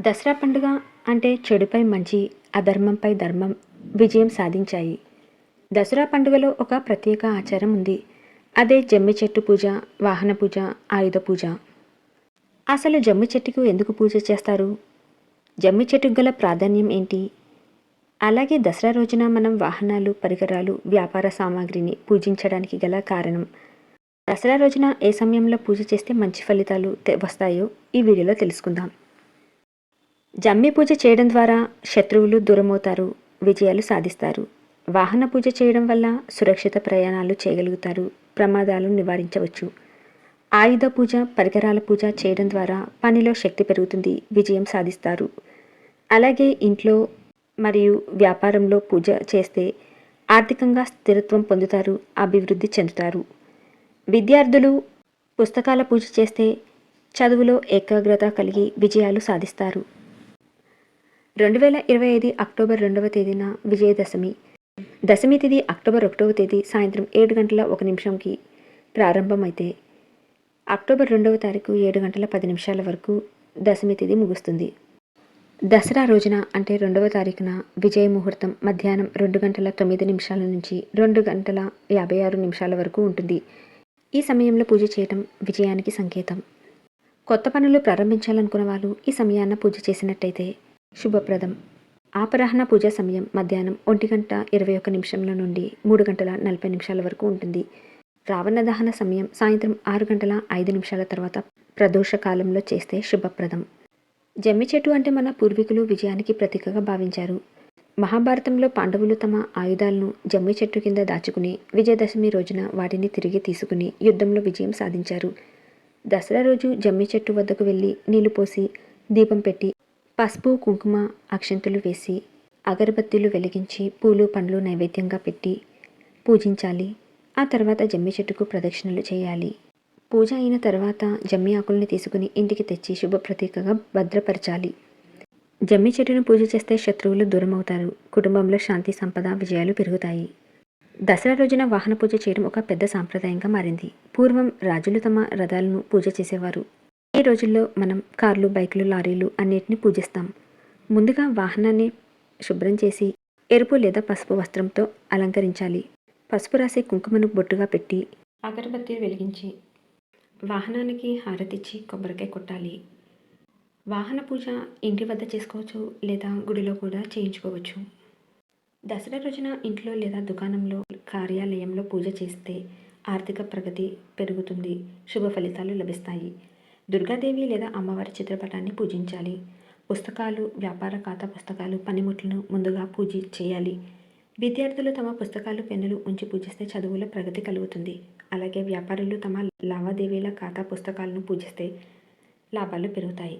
దసరా పండుగ అంటే చెడుపై మంచి అధర్మంపై ధర్మం విజయం సాధించాయి. దసరా పండుగలో ఒక ప్రత్యేక ఆచారం ఉంది. అదే జమ్మి చెట్టు పూజ వాహన పూజ ఆయుధ పూజ. అసలు జమ్మి చెట్టుకు ఎందుకు పూజ చేస్తారు? జమ్మి చెట్టుకు గల ప్రాధాన్యం ఏంటి? అలాగే దసరా రోజున మనం వాహనాలు పరికరాలు వ్యాపార సామాగ్రిని పూజించడానికి గల కారణం. దసరా రోజున ఏ సమయంలో పూజ చేస్తే మంచి ఫలితాలు తె- వస్తాయో ఈ వీడియోలో తెలుసుకుందాం. జమ్మి పూజ చేయడం ద్వారా శత్రువులు దూరమవుతారు విజయాలు సాధిస్తారు. వాహన పూజ చేయడం వల్ల సురక్షిత ప్రయాణాలు చేయగలుగుతారు ప్రమాదాలు నివారించవచ్చు. ఆయుధ పూజ పరికరాల పూజ చేయడం ద్వారా పనిలో శక్తి పెరుగుతుంది విజయం సాధిస్తారు. అలాగే ఇంట్లో మరియు వ్యాపారంలో పూజ చేస్తే ఆర్థికంగా స్థిరత్వం పొందుతారు అభివృద్ధి చెందుతారు. విద్యార్థులు పుస్తకాల పూజ చేస్తే చదువులో ఏకాగ్రత కలిగి విజయాలు సాధిస్తారు. రెండు వేల ఇరవై ఐదు అక్టోబర్ రెండవ తేదీన విజయదశమి. దశమి తేదీ అక్టోబర్ ఒకటవ తేదీ సాయంత్రం ఏడు గంటల ఒక నిమిషంకి ప్రారంభమైతే అక్టోబర్ రెండవ తారీఖు ఏడు గంటల పది నిమిషాల వరకు దశమి తేదీ ముగుస్తుంది. దసరా రోజున అంటే రెండవ తారీఖున విజయ ముహూర్తం మధ్యాహ్నం రెండు గంటల తొమ్మిది నిమిషాల నుంచి రెండు గంటల యాభై ఆరు నిమిషాల వరకు ఉంటుంది. ఈ సమయంలో పూజ చేయటం విజయానికి సంకేతం. కొత్త పనులు ప్రారంభించాలనుకున్న వాళ్ళు ఈ సమయాన్న పూజ చేసినట్టయితే శుభప్రదం. ఆపరాహ్న పూజ సమయం మధ్యాహ్నం ఒంటి గంట ఇరవై ఒక్క నిమిషంల నుండి మూడు గంటల నలభై నిమిషాల వరకు ఉంటుంది. రావణ దహన సమయం సాయంత్రం ఆరు గంటల ఐదు నిమిషాల తర్వాత ప్రదోష కాలంలో చేస్తే శుభప్రదం. జమ్మి చెట్టు అంటే మన పూర్వీకులు విజయానికి ప్రతీకగా భావించారు. మహాభారతంలో పాండవులు తమ ఆయుధాలను జమ్మి చెట్టు కింద దాచుకుని విజయదశమి రోజున వాటిని తిరిగి తీసుకుని యుద్ధంలో విజయం సాధించారు. దసరా రోజు జమ్మి చెట్టు వద్దకు వెళ్ళి నీళ్ళు పోసి దీపం పెట్టి పసుపు కుంకుమ అక్షంతులు వేసి అగరబత్తీలు వెలిగించి పూలు పండ్లు నైవేద్యంగా పెట్టి పూజించాలి. ఆ తర్వాత జమ్మి చెట్టుకు ప్రదక్షిణలు చేయాలి. పూజ అయిన తర్వాత జమ్మి ఆకుల్ని తీసుకుని ఇంటికి తెచ్చి శుభ ప్రతీకగా భద్రపరచాలి. జమ్మి చెట్టును పూజ చేస్తే శత్రువులు దూరం అవుతారు కుటుంబంలో శాంతి సంపద విజయాలు పెరుగుతాయి. దసరా రోజున వాహన పూజ చేయడం ఒక పెద్ద సాంప్రదాయంగా మారింది. పూర్వం రాజులు తమ రథాలను పూజ చేసేవారు. ఈ రోజుల్లో మనం కార్లు బైకులు లారీలు అన్నిటిని పూజిస్తాం. ముందుగా వాహనాన్ని శుభ్రం చేసి ఎరుపు లేదా పసుపు వస్త్రంతో అలంకరించాలి. పసుపు రాసే కుంకుమను బొట్టుగా పెట్టి అగరబత్తి వెలిగించి వాహనానికి హారతిచ్చి కొబ్బరికాయ కొట్టాలి. వాహన పూజ ఇంటి వద్ద చేసుకోవచ్చు లేదా గుడిలో కూడా చేయించుకోవచ్చు. దసరా రోజున ఇంట్లో లేదా దుకాణంలో కార్యాలయంలో పూజ చేస్తే ఆర్థిక ప్రగతి పెరుగుతుంది. శుభ ఫలితాలు లభిస్తాయి. దుర్గాదేవి లేదా అమ్మవారి చిత్రపటాన్ని పూజించాలి. పుస్తకాలు వ్యాపార ఖాతా పుస్తకాలు పనిముట్లను ముందుగా పూజ చేయాలి. విద్యార్థులు తమ పుస్తకాలు పెన్నులు ఉంచి పూజిస్తే చదువులో ప్రగతి కలుగుతుంది. అలాగే వ్యాపారులు తమ లావాదేవీల ఖాతా పుస్తకాలను పూజిస్తే లాభాలు పెరుగుతాయి.